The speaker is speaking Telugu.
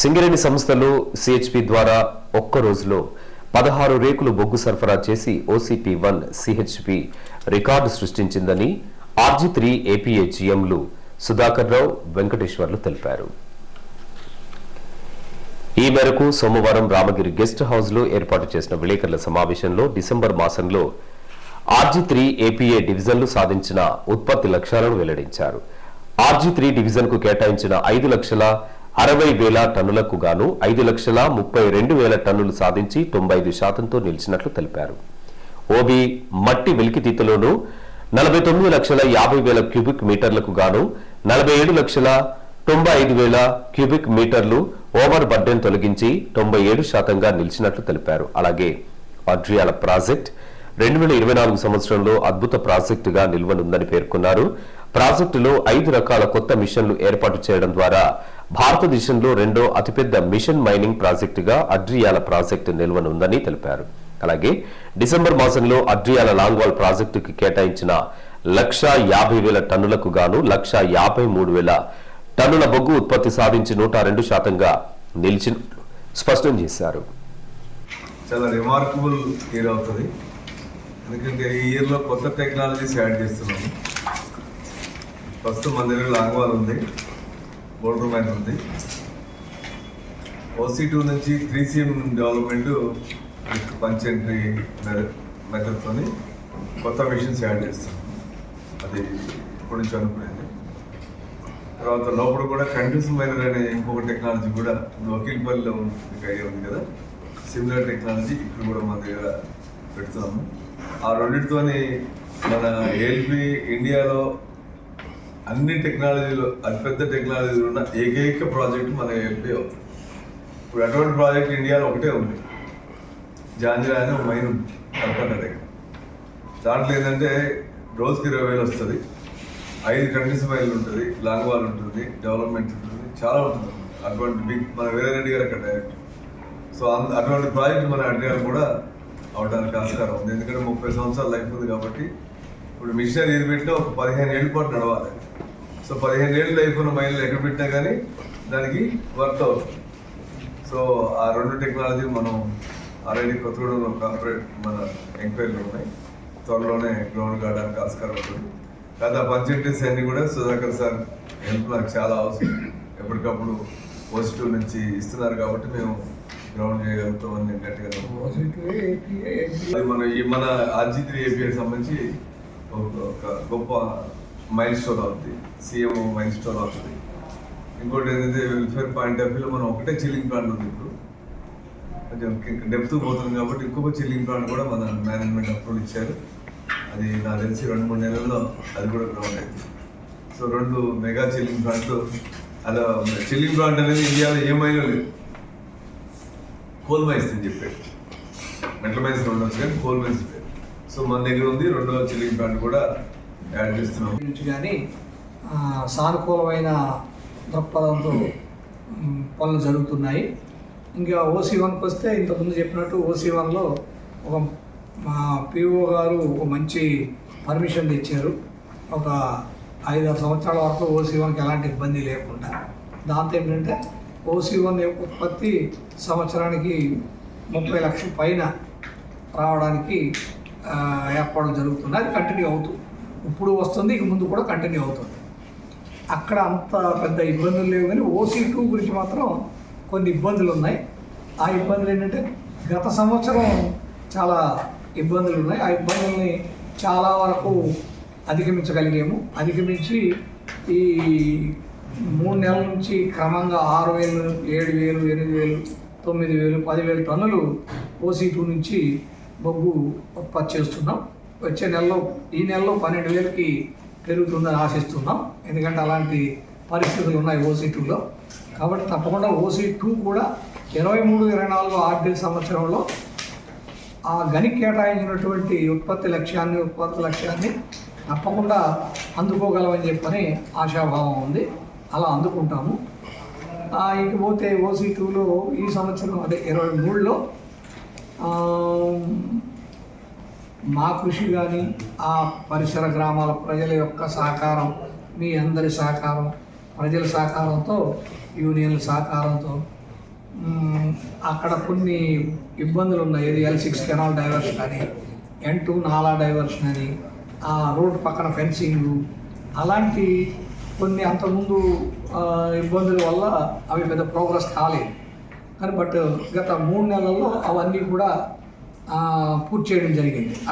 సింగరేణి సంస్థలు సిహెచ్పి ద్వారా ఒక్క రోజులో పదహారు రేకులు బొగ్గు సరఫరా చేసి ఓసీపీ వన్ సిహెచ్పి రికార్డు సృష్టించిందని ఆర్జీ త్రీ ఏపీఏ జీఎంలు సుధాకర్ రావు వెంకటేశ్వర్లు తెలిపారు. ఈ మేరకు సోమవారం రామగిరి గెస్ట్ హౌస్లో ఏర్పాటు చేసిన విలేకరుల సమావేశంలో డిసెంబర్ మాసంలో ఆర్జీ త్రీ ఏపీఏ డివిజన్లు సాధించిన ఉత్పత్తి లక్ష్యాలను వెల్లడించారు. ఆర్జీ త్రీ డివిజన్కు కేటాయించిన ఐదు లక్షల అరవై వేల టన్నులకు గాను ఐదు లక్షల ముప్పై రెండు వేల టన్నులు సాధించి తొంభై ఐదు శాతంతో నిలిచినట్లు తెలిపారు. ఓబీ మట్టి వెలికితీతలోనూ నలభై తొమ్మిది లక్షల యాభై వేల క్యూబిక్ మీటర్లకు గాను నలభై ఏడు లక్షల తొంభై ఐదు వేల క్యూబిక్ మీటర్లు ఓవర్ బర్డెన్ తొలగించి తొంభై ఏడు శాతంగా నిలిచినట్లు తెలిపారు. అలాగే అడ్రియాల ప్రాజెక్ట్ రెండు వేల ఇరవై నాలుగు సంవత్సరంలో అద్భుత ప్రాజెక్టుగా నిల్వనుందని పేర్కొన్నారు. ప్రాజెక్టులో ఐదు రకాల కొత్త మిషన్లు ఏర్పాటు చేయడం ద్వారా భారతదేశంలో రెండో అతిపెద్ద మిషన్ మైనింగ్ ప్రాజెక్టుగా అడ్రియాల ప్రాజెక్టు నిల్వనుందని తెలిపారు. అలాగే డిసెంబర్ మాసంలో అడ్రియాల లాంగ్వాల్ ప్రాజెక్టుకి కేటాయించిన లక్ష యాభై వేల టన్నులకు గాను లక్ష యాభై మూడు వేల టన్నుల బొగ్గు ఉత్పత్తి సాధించి నూట రెండు శాతంగా నిలిచి స్పష్టం చేశారు. చాలా రిమార్కబుల్ ఇయర్ అవుతుంది. ఎందుకంటే ఈ ఇయర్లో కొత్త టెక్నాలజీస్ యాడ్ చేస్తున్నాము. ఫస్ట్ మన దగ్గర లాంగ్వాల్ ఉంది. బోర్డర్ మ్యాన్ ఉంది. ఓసీ టూ నుంచి three CM development punch entry మెథడ్తో కొత్త మిషన్స్ యాడ్ చేస్తాం. అది ఇప్పటి నుంచి అనుకునేది. తర్వాత లోపల కూడా కంటిన్యూస్ మైనర్ అనే ఇంకొక టెక్నాలజీ కూడా వకీల్పల్లిలో మీకు ఐడియా ఉంది కదా. సిమిలర్ టెక్నాలజీ ఇక్కడ కూడా మన దగ్గర పెడుతున్నాము. ఆ రెండింటితోని మన ఏల్పి ఇండియాలో అన్ని టెక్నాలజీలో అతిపెద్ద టెక్నాలజీలు ఉన్న ఏకైక ప్రాజెక్ట్ మన ఏల్పి ఇప్పుడు అటువంటి ప్రాజెక్ట్ ఇండియాలో ఒకటే ఉంది. జాంజిరా అని ఒక మైన్ ఉంది దగ్గర దాంట్లో ఏంటంటే రోజుకి ఇరవై వేలు వస్తుంది. ఐదు కంట్రీస్ మైల్ ఉంటుంది లాంగ్ వాల్ ఉంటుంది డెవలప్మెంట్ ఉంటుంది చాలా ఉంటుంది. అటువంటి బిగ్ మన వీరారెడ్డి గారు అక్కడ డైరెక్ట్ సో అంద- అటువంటి ప్రాజెక్ట్ మన ఇండియాలో కూడా అవడానికి ఆస్కారం ఉంది. ఎందుకంటే ముప్పై సంవత్సరాలు లైఫ్ ఉంది కాబట్టి ఇప్పుడు మిషనరీ ఏది పెట్టినా ఒక పదిహేను ఏళ్ళ పాటు నడవాలి. సో పదిహేను ఏళ్ళు లైఫ్ ఉన్న మైళ్ళు ఎక్కడ పెట్టినా కానీ దానికి వర్క్ అవుతుంది. సో ఆ రెండు టెక్నాలజీ మనం ఆల్రెడీ కొత్తగూడెంలో కార్పొరేట్ మన ఎంక్వైరీలు ఉన్నాయి. త్వరలోనే గ్రౌండ్ కావడానికి ఆస్కారం ఉంటుంది. కాదు ఆ పంచాయతీస్ అన్ని కూడా సుధాకర్ సార్ హెల్ప్ నాకు చాలా అవసరం. ఎప్పటికప్పుడు పాజిటివ్ నుంచి ఇస్తున్నారు కాబట్టి మేము గ్రౌండ్ చేయగలుగుతాం అని నేను గట్టిగా మన ఈ మన ఆర్జీ త్రీ సంబంధించి ఒక- గొప్ప మైల్ స్టోన్ అవుతుంది సీఎం మైల్ స్టోన్ అవుతుంది ఇంకోటి ఏంటంటే వెల్ఫేర్ పాయింట్ ఆఫ్ వ్యూలో మనం ఒకటే చిల్లింగ్ ప్లాంట్ ఉంది ఇప్పుడు. కొంచెం డెప్త్ పోతుంది కాబట్టి ఇంకొక చిల్లింగ్ ప్లాంట్ కూడా మన మేనేజ్మెంట్ అప్రూవల్ ఇచ్చారు. అది నాకు తెలిసి రెండు మూడు నెలల్లో అది కూడా గ్రౌండ్ అయింది. సో రెండు మెగా చిల్లింగ్ ప్లాంట్లు అలా చిల్లింగ్ ప్లాంట్ అనేది ఇండియాలో ఏమైనా లేదు. కోల్ మైన్స్ అని చెప్పారు. మెట్ల మైన్స్ రెండు వచ్చి కానీ కోల్ మైన్స్ సో మన దగ్గర ఉంది. రెండవ చిల్లింగ్ ప్లాంట్ కూడా యాడ్ చేస్తున్నాం. నుంచి కానీ సానుకూలమైన దృక్పథంతో పనులు జరుగుతున్నాయి. ఇంకా ఓసీ వన్కి వస్తే ఇంతకుముందు చెప్పినట్టు ఓసీ వన్లో ఒక మా పిఓ గారు ఒక మంచి పర్మిషన్ తెచ్చారు. ఒక ఐదారు సంవత్సరాల వరకు ఓసీ వన్కి ఎలాంటి ఇబ్బంది లేకుండా. దాంతో ఏంటంటే ఓసీ వన్ యొక్క ఉత్పత్తి సంవత్సరానికి ముప్పై లక్షల పైన రావడానికి ఏర్పడడం జరుగుతుంది అది కంటిన్యూ అవుతుంది ఇప్పుడు వస్తుంది ఇక ముందు కూడా కంటిన్యూ అవుతుంది. అక్కడ అంత పెద్ద ఇబ్బందులు లేవు కానీ ఓసీ టూ గురించి మాత్రం కొన్ని ఇబ్బందులు ఉన్నాయి. ఆ ఇబ్బందులు ఏంటంటే గత సంవత్సరం చాలా ఇబ్బందులు ఉన్నాయి. ఆ ఇబ్బందుల్ని చాలా వరకు అధిగమించగలిగాము. అధిగమించి ఈ మూడు నెలల నుంచి క్రమంగా ఆరు వేలు ఏడు వేలు ఎనిమిది వేలు తొమ్మిది వేలు పదివేలు టన్నులు ఓసీ టూ నుంచి బొగ్గు ఉత్పత్తి చేస్తున్నాం. వచ్చే నెలలో ఈ నెలలో పన్నెండు వేలకి పెరుగుతుందని ఆశిస్తున్నాం. ఎందుకంటే అలాంటి పరిస్థితులు ఉన్నాయి ఓసీ టూలో. కాబట్టి తప్పకుండా ఓసీ టూ కూడా ఇరవై మూడు ఇరవై నాలుగు ఆర్థిక సంవత్సరంలో ఆ గని కేటాయించినటువంటి ఉత్పత్తి లక్ష్యాన్ని ఉత్పత్తి లక్ష్యాన్ని తప్పకుండా అందుకోగలమని చెప్పని ఆశాభావం ఉంది. అలా అందుకుంటాము. ఇకపోతే ఓసీ టూలో ఈ సంవత్సరం అదే ఇరవై మూడులో మా కృషి కానీ ఆ పరిసర గ్రామాల ప్రజల యొక్క సహకారం మీ అందరి సహకారం ప్రజల సహకారంతో యూనియన్ల సహకారంతో అక్కడ కొన్ని ఇబ్బందులు ఉన్నాయి. ఏది ఎల్ సిక్స్ కెనాల్ డైవర్షన్ అని ఎన్ టూ నాలా డైవర్షన్ అని ఆ రోడ్ పక్కన ఫెన్సింగ్ అలాంటి కొన్ని అంతకుముందు ఇబ్బందుల వల్ల అవి పెద్ద ప్రోగ్రెస్ కాలేదు. కానీ బట్ గత మూడు నెలల్లో అవన్నీ కూడా పూర్తి చేయడం జరిగింది.